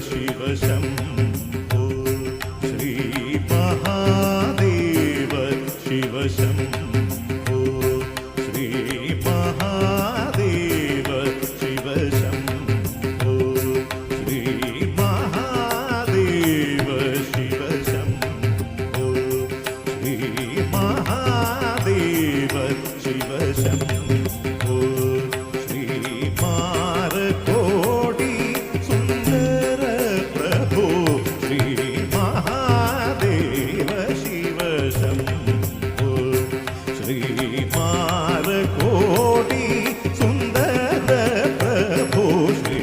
ശിവശംഭോ. ശ്രീ മഹാദേവ ശിവശംഭോ. ശ്രീ മഹാദേവ ശിവശംഭോ. ശ്രീ മഹാദേവ ശിവശംഭോ. ശ്രീ ശ്രീമാറ കോടി സുന്ദര പ്രഭു ശ്രീ